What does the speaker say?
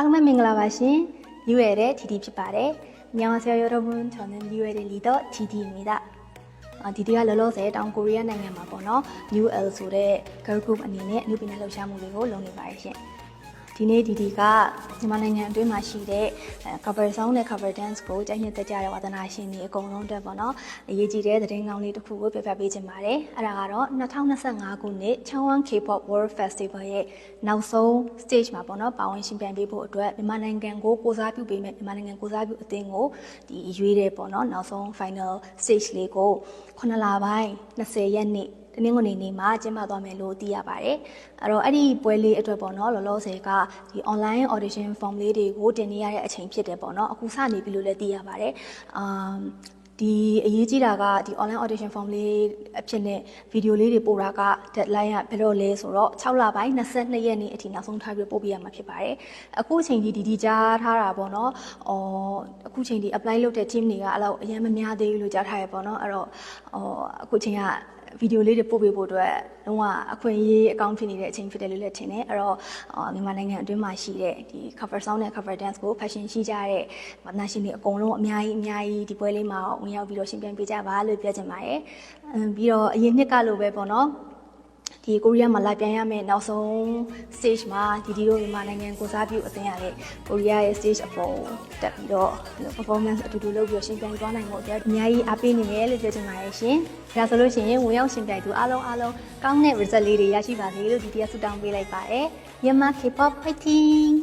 အားလုံးပဲမင်္ဂလာပါရှင်။ New Year တဲ့ TT ဖြစ်ပါတယ်။မြန်မာဆရာ여러분 저는 New Year 리더 TT입니다. အာဒီဒီကလောလောဆယ်တောင်ကိုရီးယားနိုင်ငံမှာပေါ့နော် New L ဆိုတဲ့ girl group အနေနဲ့အမှုပညာလှူရှာမှုတွေကိုလုပ်နေပါတယ်ရှင်။ ဒီနေ့ဒီဒီကမြန်မာနိုင်ငံအတွင်းမှာရှိတဲ့အဲ cover song နဲ့ cover dance ကိုကြိုက်နှစ်သက်ကြတဲ့ဝါသနာရှင်တွေအကုန်လုံးအတွက်ပေါ့နော်အရေးကြီးတဲ့သတင်းကောင်းလေးတစ်ခုကိုပြပြပေးချင်ပါတယ်။အဲ့ဒါကတော့2025ခုနှစ် Changwon K-pop World Festival ရဲ့နောက်ဆုံး stage မှာပေါ့နော်ပါဝင်ရှင်ပြိုင်ပေးဖို့အတွက်မြန်မာနိုင်ငံကိုကိုစားပြုပေးမဲ့မြန်မာနိုင်ငံကိုစားပြုအသင်းကိုဒီရွေးတဲ့ပေါ့နော်နောက်ဆုံး final stage လေးကို9လပိုင်း20ရက်နေ့ တနင်္ဂနွေနေ့မှာကျင်းပသွားမယ်လို့သိရပါတယ်။အဲ့တော့အဲ့ဒီပွဲလေးအတွက်ပေါ့နော်လောလောဆယ်ကဒီ online audition form လေးတွေကိုတင်နေရတဲ့အချိန်ဖြစ်တယ်ပေါ့နော်အခုစနေပြီလို့လည်းသိရပါတယ်။အာဒီအရေးကြီးတာကဒီ online audition form လေးအဖြစ်နဲ့ဗီဒီယိုလေးတွေပို့တာက deadline ကဘယ်တော့လဲဆိုတော့6လပိုင်း22ရက်နေ့အထိနောက်ဆုံးထားပြီးပို့ပြရမှာဖြစ်ပါတယ်။အခုအချိန်ဒီဒီဒီကြားထားတာပေါ့နော်။အော်အခုအချိန်ဒီ apply လုပ်တဲ့ team တွေကအဲ့လောက်အရင်မများသေးဘူးလို့ကြားထားရပေါ့နော်။အဲ့တော့အော်အခုအချိန်က ဗီဒီယိုလေးတွေပို့ပေးဖို့အတွက်လုံးဝအခွင့်အရေးအကောင့်ဖြစ်နေတဲ့အချိန်ဖြစ်တယ်လို့လည်းထင်တယ်အဲ့တော့အော်မြန်မာနိုင်ငံအတွင်းမှာရှိတဲ့ဒီ cover song နဲ့ cover dance ကို fashion ရှိကြတဲ့ဗနာရှင်တွေအကုန်လုံးအများကြီးအများကြီးဒီပွဲလေးမှာဝင်ရောက်ပြီးတော့ရှင်ပြိုင်ပေးကြပါလို့ပြောချင်ပါတယ်အမ်ပြီးတော့အရင်နှစ်ကလိုပဲပေါ့နော် ဒီကိုရီးယားမှာလာပြန်ရမယ့်နောက်ဆုံး stage မှာဒီဒီတို့မြန်မာနိုင်ငံကိုစားပြုအသင်းရတဲ့ကိုရီးယားရဲ့ stage အပေါ်တက်ပြီးတော့ performance အတူတူလုပ်ပြီးတော့ရှင်ပြိုင်သွားနိုင်ဖို့အတွက်အများကြီးအားပေးနေတယ်လို့ပြောချင်ပါတယ်ရှင်။ဒါဆိုလို့ရှိရင်ဝင်ရောက်ရှင်ပြိုင်သူအားလုံးအားလုံးကောင်းတဲ့ result လေးတွေရရှိပါစေလို့ဒီတရားဆုတောင်းပေးလိုက်ပါတယ်။မြန်မာ K-pop fighting